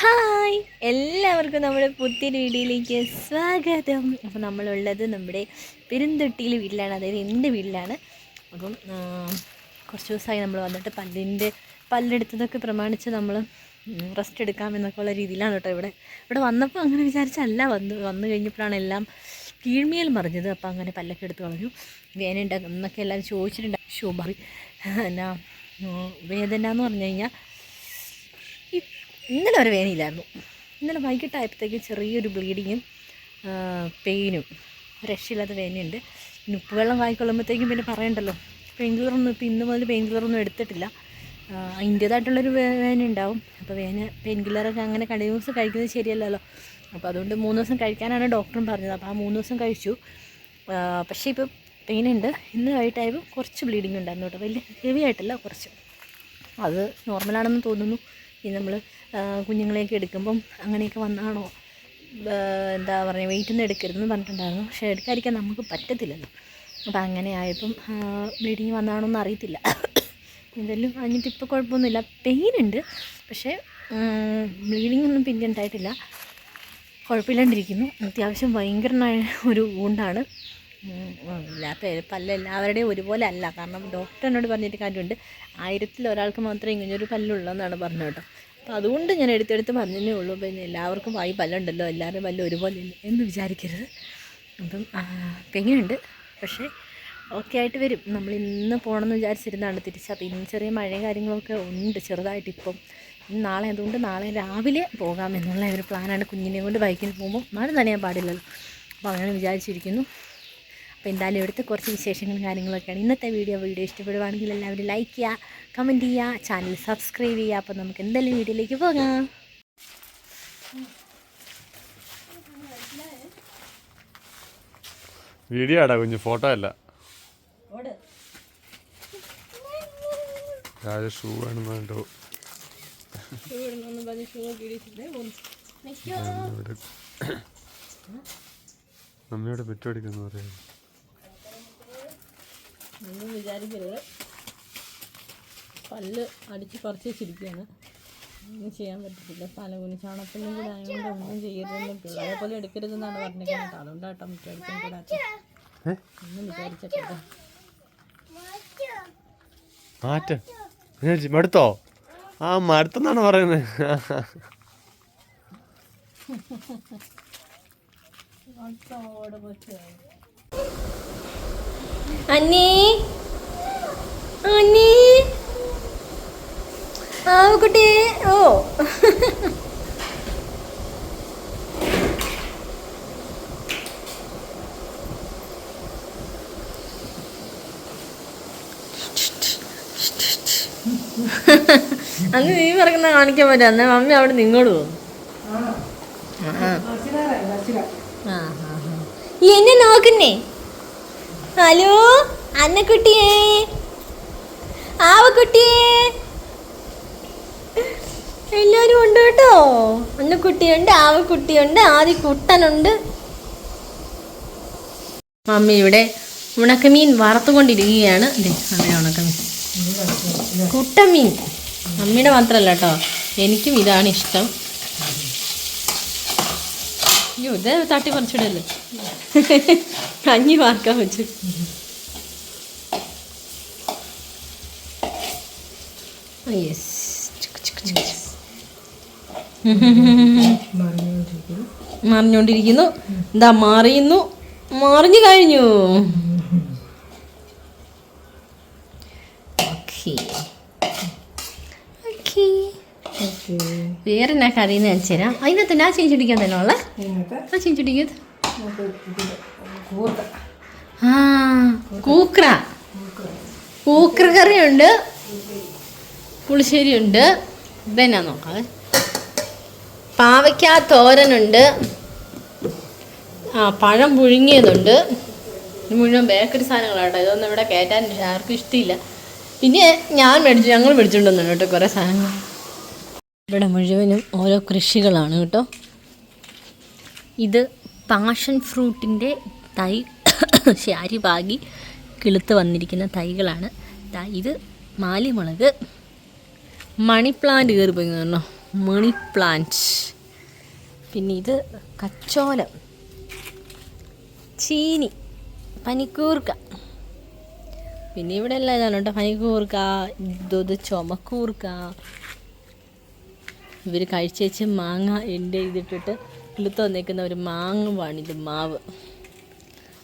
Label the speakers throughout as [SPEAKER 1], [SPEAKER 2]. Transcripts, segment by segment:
[SPEAKER 1] Hi. എല്ലാവർക്കും നമ്മുടെ പുതിയൊരു വീഡിയോയിലേക്ക് സ്വാഗതം. അപ്പോൾ നമ്മളുള്ളത് നമ്മുടെ പെരുന്തൊട്ടിയിൽ വീട്ടിലാണ്. അതായത് എന്റെ വീട്ടിലാണ്. അപ്പം കുറച്ച് ദിവസമായി നമ്മൾ വന്നിട്ട് പല്ലിന്റെ പല്ലെടുത്തതൊക്കെ പ്രമാണിച്ച് നമ്മൾ റെസ്റ്റ് എടുക്കാമെന്നൊക്കെ ഉള്ള രീതിയിലാണ് കേട്ടോ ഇവിടെ. ഇവിടെ വന്നപ്പോൾ അങ്ങനെ വിചാരിച്ചല്ല. വന്ന് വന്നു കഴിഞ്ഞപ്പോഴാണ് എല്ലാം കീഴ്മേൽ മറിഞ്ഞത്. അപ്പോൾ അങ്ങനെ പല്ലൊക്കെ എടുത്ത് കളഞ്ഞു. വേന എന്നൊക്കെ എല്ലാവരും ചോദിച്ചിട്ടുണ്ട് ശുഭറി എന്നാ വേദന എന്ന് പറഞ്ഞു കഴിഞ്ഞാൽ ഇന്നലെ വരെ വേദനയില്ലായിരുന്നു. ഇന്നലെ വൈകിട്ടായപ്പോഴത്തേക്കും ചെറിയൊരു ബ്ലീഡിങ്ങും പെയിനും രക്ഷയില്ലാത്ത വേദനയുണ്ട്. പിന്നെ ഉപ്പുവെള്ളം വായിക്കൊള്ളുമ്പോഴത്തേക്കും പിന്നെ പറയണ്ടല്ലോ. പെയിൻ കിലറൊന്നും ഇപ്പോൾ ഇന്ന് മുതൽ പെയിൻ കിലറൊന്നും എടുത്തിട്ടില്ല. അതിന്റേതായിട്ടുള്ളൊരു വേന ഉണ്ടാവും അപ്പോൾ വേന പെയിൻ കില്ലറൊക്കെ അങ്ങനെ കണ്ടിന്യൂസ് കഴിക്കുന്നത് ശരിയല്ലല്ലോ. അപ്പോൾ അതുകൊണ്ട് മൂന്ന് ദിവസം കഴിക്കാനാണ് ഡോക്ടറും പറഞ്ഞത്. അപ്പോൾ ആ മൂന്ന് ദിവസം കഴിച്ചു. പക്ഷേ ഇപ്പോൾ പെയിൻ ഉണ്ട്. ഇന്ന് കഴിട്ടായപ്പോൾ കുറച്ച് ബ്ലീഡിങ് ഉണ്ടായിരുന്നു കേട്ടോ. വലിയ ഹെവി ആയിട്ടല്ല കുറച്ച്. അത് നോർമലാണെന്ന് തോന്നുന്നു. ഇനി നമ്മൾ കുഞ്ഞുങ്ങളെയൊക്കെ എടുക്കുമ്പം അങ്ങനെയൊക്കെ വന്നാണോ? എന്താ പറയുക വെയിറ്റ് ഒന്നും എടുക്കരുതെന്ന് പറഞ്ഞിട്ടുണ്ടായിരുന്നു. പക്ഷേ എടുക്കാതിരിക്കാൻ നമുക്ക് പറ്റത്തില്ലല്ലോ. അപ്പോൾ അങ്ങനെ ആയപ്പം ബ്ലീഡിങ് വന്നാണോ എന്ന് അറിയത്തില്ല. എന്തായാലും അതിനിട്ട് ഇപ്പോൾ കുഴപ്പമൊന്നുമില്ല. പെയിൻ ഉണ്ട്. പക്ഷേ ബ്ലീഡിങ് ഒന്നും പിന്നെ ഉണ്ടായിട്ടില്ല. കുഴപ്പമില്ലാണ്ടിരിക്കുന്നു. അത്യാവശ്യം ഭയങ്കരമായ ഒരു ഇല്ലാത്ത പല്ല് എല്ലാവരുടെയും ഒരുപോലെ അല്ല. കാരണം ഡോക്ടർ എന്നോട് പറഞ്ഞിട്ട് കാര്യമുണ്ട്. ആയിരത്തിൽ ഒരാൾക്ക് മാത്രമേ ഇങ്ങനൊരു പല്ലുള്ളൂ എന്നാണ് പറഞ്ഞത് കേട്ടോ. അപ്പോൾ അതുകൊണ്ട് ഞാൻ എടുത്തെടുത്ത് പറഞ്ഞതേ ഉള്ളൂ. പിന്നെ എല്ലാവർക്കും വായി പല്ലുണ്ടല്ലോ എല്ലാവരും പല്ല് ഒരുപോലെ തന്നെ എന്ന് വിചാരിക്കരുത്. അപ്പം പെങ്ങുണ്ട് പക്ഷേ ഓക്കെ ആയിട്ട് വരും. നമ്മൾ ഇന്ന് പോകണമെന്ന് വിചാരിച്ചിരുന്നതാണ് തിരിച്ച്. അപ്പോൾ ഇന്ന് ചെറിയ മഴയും കാര്യങ്ങളൊക്കെ ഉണ്ട് ചെറുതായിട്ട് ഇപ്പം. ഇന്ന് നാളെ അതുകൊണ്ട് നാളെ രാവിലെ പോകാം എന്നുള്ള ഒരു പ്ലാനാണ് കുഞ്ഞിനെ കൊണ്ട് ബൈക്കിൽ പോകുമ്പോൾ മഴ നനയാൻ പാടില്ലല്ലോ. അപ്പോൾ അങ്ങനെ വിചാരിച്ചിരിക്കുന്നു. അപ്പോൾ എന്തായാലും ഇവിടുത്തെ കുറച്ച് വിശേഷങ്ങളും കാര്യങ്ങളൊക്കെയാണ്. ഇന്നത്തെ വീഡിയോ വീഡിയോ ഇഷ്ടപ്പെടുവാണെങ്കിൽ എല്ലാവരും ലൈക്ക് ചെയ്യുക കമന്റ് ചെയ്യുക ചാനൽ സബ്സ്ക്രൈബ് ചെയ്യുക. അപ്പോൾ നമുക്ക് എന്തായാലും വീഡിയോയിലേക്ക് പോകാം.
[SPEAKER 2] വീഡിയോ ആടാ കുഞ്ഞു ഫോട്ടോ അല്ല. ഷൂ വേണമെന്നുണ്ടോ മമ്മിയോട് പെറ്റടിക്കുന്നു പറയാം.
[SPEAKER 1] ഒന്നും വിചാരിക്കരുത്. പല്ല് അടിച്ച് പറിച്ച് വെച്ചിരിക്കുകയാണ്. ഒന്നും ചെയ്യാൻ പറ്റത്തില്ല. തലകുനി ചാണകത്തിലും കൂടെ ആയതുകൊണ്ട് ഒന്നും ചെയ്യരുതെന്ന് പിള്ളേരെ പോലെ എടുക്കരുതെന്നാണ് പറഞ്ഞിരിക്കുന്നത്. അതുകൊണ്ടാട്ടോ മുറ്റടിക്കാൻ കൂടാത്ത? ഒന്നും വിചാരിച്ചിട്ടില്ല.
[SPEAKER 2] മാറ്റം. മടുത്തോ? ആ മടുത്തെന്നാണ് പറയുന്നത്.
[SPEAKER 1] അന്നേ അന്നേ ആ കുട്ടിയെ ഓ. അന്ന് നീ പറക്കുന്ന കാണിക്കാൻ പറ്റും അന്ന് മമ്മി അവിടെ നിങ്ങോട് പോകും എന്നെ നോക്കുന്നേ? ഹലോ അന്നക്കുട്ടിയേ ആവക്കുട്ടിയേ എല്ലാവരും ഉണ്ട് കേട്ടോ. അന്നക്കുട്ടിയുണ്ട് ആവക്കുട്ടിയുണ്ട് ആദ്യ കുട്ടനുണ്ട്. മമ്മി ഇവിടെ ഉണക്കമീൻ വറുത്തുകൊണ്ടിരിക്കുകയാണ്. അങ്ങനെ ഉണക്കമീൻ. കുട്ടമീൻ. മമ്മിയുടെ മാത്രമല്ല കേട്ടോ. എനിക്കും ഇതാണ് ഇഷ്ടം. അയ്യോ ഇത് തട്ടി പറിച്ചിടല്ലേ? കഞ്ഞി വാർക്കാൻ വെച്ചു. യെസ് മറിഞ്ഞോണ്ടിരിക്കുന്നു എന്താ മാറിയുന്നു. മറിഞ്ഞു കഴിഞ്ഞു. ഓക്കേ ഓക്കേ വേറെ എന്നാ കറി എന്ന് വെച്ചു തരാം അതിനകത്ത് ഞാൻ ചീഞ്ചുടിക്കാൻ തന്നെ ഉള്ളത് ആ ചീഞ്ചുടിക്കത് ആ കൂക്ര. കൂക്ര കറിയുണ്ട്. പുളിശ്ശേരി ഉണ്ട് ഇതെന്നാ നോക്കാം പാവയ്ക്ക തോരനുണ്ട്. ആ പഴം പുഴുങ്ങിയതുണ്ട്. മുഴുവൻ ബേക്കറി സാധനങ്ങളാട്ടോ. ഇതൊന്നും ഇവിടെ കയറ്റാൻ ആർക്കും ഇഷ്ടമില്ല പിന്നെ ഞാൻ മേടിച്ചു ഞങ്ങൾ മേടിച്ചുകൊണ്ടുവന്നു കേട്ടോ കുറേ സാധനങ്ങൾ. ഇവിടെ മുഴുവനും ഓരോ കൃഷികളാണ് കേട്ടോ. ഇത് പാഷൻ ഫ്രൂട്ടിന്റെ തൈ ശാരി പാകി കിളുത്ത് വന്നിരിക്കുന്ന തൈകളാണ്. ഇത് മാലിമുളക്. മണി പ്ലാന്റ് കയറി പോയി പറഞ്ഞോ മണി പ്ലാന്റ്. പിന്നെ ഇത് കച്ചോലം. ചീനി പനിക്കൂർക്ക. പിന്നെ ഇവിടെ എല്ലാം ഇതാണ് കേട്ടോ. പനിക്കൂർക്ക ഇത് ചുമക്കൂർക്ക ഇവർ കഴിച്ചേച്ച് മാങ്ങ എന്റെ ഇതിട്ടിട്ട് കിളുത്ത് വന്നേക്കുന്ന ഒരു മാങ്ങ ഇത് മാവ്.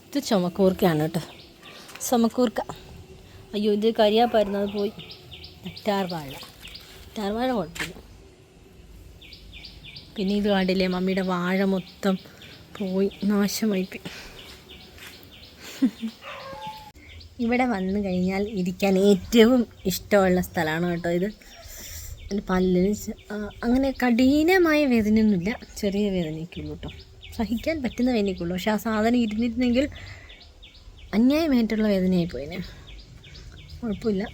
[SPEAKER 1] ഇത് ചുമക്കൂർക്കയാണ് കേട്ടോ. ചുമക്കൂർക്ക. അയ്യോ ഇത് കരിയാപ്പായിരുന്നു അത് പോയി. ടാർ വാഴ. ടാർ വാഴ കുഴപ്പമില്ല. പിന്നെ ഇത് കണ്ടില്ലേ മമ്മിയുടെ വാഴ മൊത്തം പോയി നാശമായി പോയി ഇവിടെ വന്നു കഴിഞ്ഞാൽ ഇരിക്കാൻ ഏറ്റവും ഇഷ്ടമുള്ള സ്ഥലമാണ് കേട്ടോ ഇത്. എന്റെ പല്ലിന് അങ്ങനെ കഠിനമായ വേദനയൊന്നുമില്ല. ചെറിയ വേദനയൊക്കെയുള്ളൂ കേട്ടോ. സഹിക്കാൻ പറ്റുന്ന വേദനയ്ക്കുള്ളൂ പക്ഷെ ആ സാധനം ഇരുന്നിരുന്നെങ്കിൽ അന്യായമായിട്ടുള്ള വേദനയായി പോയിനെ. കുഴപ്പമില്ല.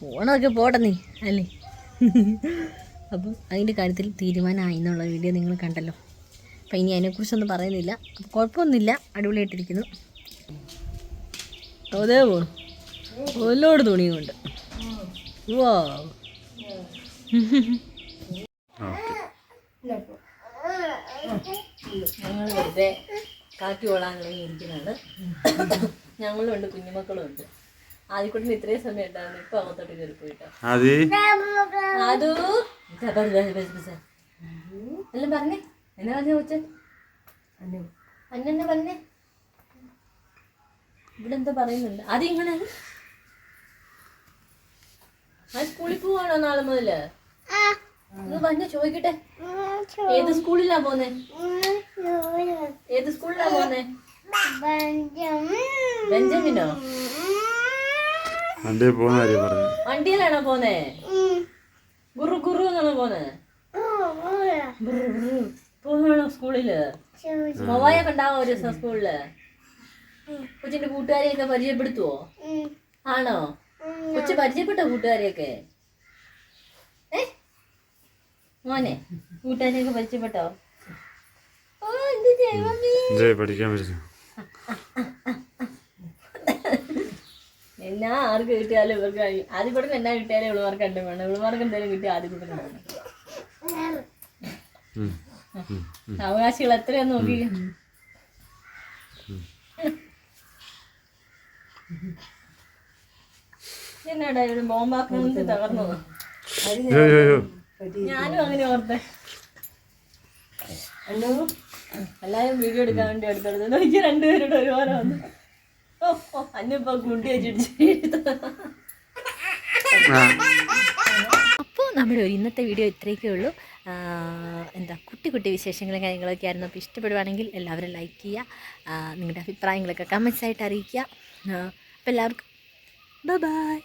[SPEAKER 1] പോണതൊക്കെ പോട്ടെ നീ അല്ലേ? അപ്പം അതിന്റെ കാര്യത്തിൽ തീരുമാനമായി എന്നുള്ള വീഡിയോ നിങ്ങൾ കണ്ടല്ലോ. അപ്പം ഇനി അതിനെക്കുറിച്ചൊന്നും പറയുന്നില്ല. അപ്പം കുഴപ്പമൊന്നുമില്ല. അടിപൊളിയായിട്ടിരിക്കുന്നു. അതേ പോലോട് തുണിയുമുണ്ട് തുണിയും കൊണ്ട് വാ ഞങ്ങൾ വെറുതെ കാറ്റ് കൊള്ളാനുള്ള ഇരിക്കുന്നുണ്ട് ഞങ്ങളുണ്ട് കുഞ്ഞുമക്കളും ഉണ്ട് ആദ്യക്കൂട്ടിന് ഇത്രയും സമയം ഉണ്ടായിരുന്നു. ഇപ്പൊ അങ്ങോട്ടോട്ട് കയറി പോയിട്ടോ.
[SPEAKER 2] അതു
[SPEAKER 1] അതൂ എല്ലാം പറഞ്ഞേ. എന്നാ പറഞ്ഞ കൊച്ച? അന്നെന്നെ പറഞ്ഞേ. ഇവിടെ എന്താ പറയുന്നുണ്ട്. അത് ഇങ്ങനെ ആ സ്കൂളിൽ പോവാണോ നാളെ മുതൽ? പറഞ്ഞ ചോദിക്കട്ടെ. ഏത് സ്കൂളിലാ പോന്നെ? ഏത് സ്കൂളിലാ പോന്നെ? ബെഞ്ചമിനോ?
[SPEAKER 2] വണ്ടി പോകുന്ന കാര്യം പറഞ്ഞു.
[SPEAKER 1] വണ്ടിയിലാണോ പോന്നെ? ഗുറു ഗുറു എന്നാണോ പോന്നെ? പോകണോ സ്കൂളിൽ? മൊബൈലൊക്കെ ഉണ്ടാവോ ഒരു ദിവസം സ്കൂളിൽ? കൊച്ചിന്റെ കൂട്ടുകാരെയൊക്കെ പരിചയപ്പെടുത്തുവോ? ആണോ? കൊച്ചു പരിചയപ്പെട്ടോ കൂട്ടുകാരെയൊക്കെ? മോനെ കൂട്ടാനൊക്കെ പരിചയപ്പെട്ടോ? ഓ എന്ത് ചെയ്യും ജയ്
[SPEAKER 2] എൻജോയ് പഠിക്കാൻ പറ്റും
[SPEAKER 1] എന്നാ ആർക്ക് കിട്ടിയാലും ഇവർക്ക് ആദ്യം കൂടെ എന്നാ കിട്ടിയാലും ഇവളുമാർക്ക് രണ്ടും വേണം ഇവളുമാർക്ക് എന്തായാലും കിട്ടിയ ആദ്യം കൂടെ വേണം അവകാശികൾ എത്രയാ നോക്കി. എന്നാടാ ഇവിടെ
[SPEAKER 2] ബോംബാക്കുന്നത് തകർന്നു
[SPEAKER 1] ഞാനും അങ്ങനെ ഓർത്തെ. എല്ലാരും വീഡിയോ എടുക്കാൻ വേണ്ടി എടുത്തെടുത്ത് നോക്കി രണ്ടുപേരുടെ ഒരുപോലെ വന്നു. ഓ ഓ അന്നിപ്പോ കുണ്ടി വെച്ചിട്ട് അപ്പോൾ നമ്മുടെ ഒരു ഇന്നത്തെ വീഡിയോ ഇത്രയൊക്കെ ഉള്ളൂ. എന്താ കുട്ടി കുട്ടി വിശേഷങ്ങളും കാര്യങ്ങളൊക്കെ ആയിരുന്നു. അപ്പോൾ ഇഷ്ടപ്പെടുവാണെങ്കിൽ എല്ലാവരും ലൈക്ക് ചെയ്യുക. നിങ്ങളുടെ അഭിപ്രായങ്ങളൊക്കെ കമൻസ് ആയിട്ട് അറിയിക്കുക. അപ്പോൾ എല്ലാവർക്കും ബൈ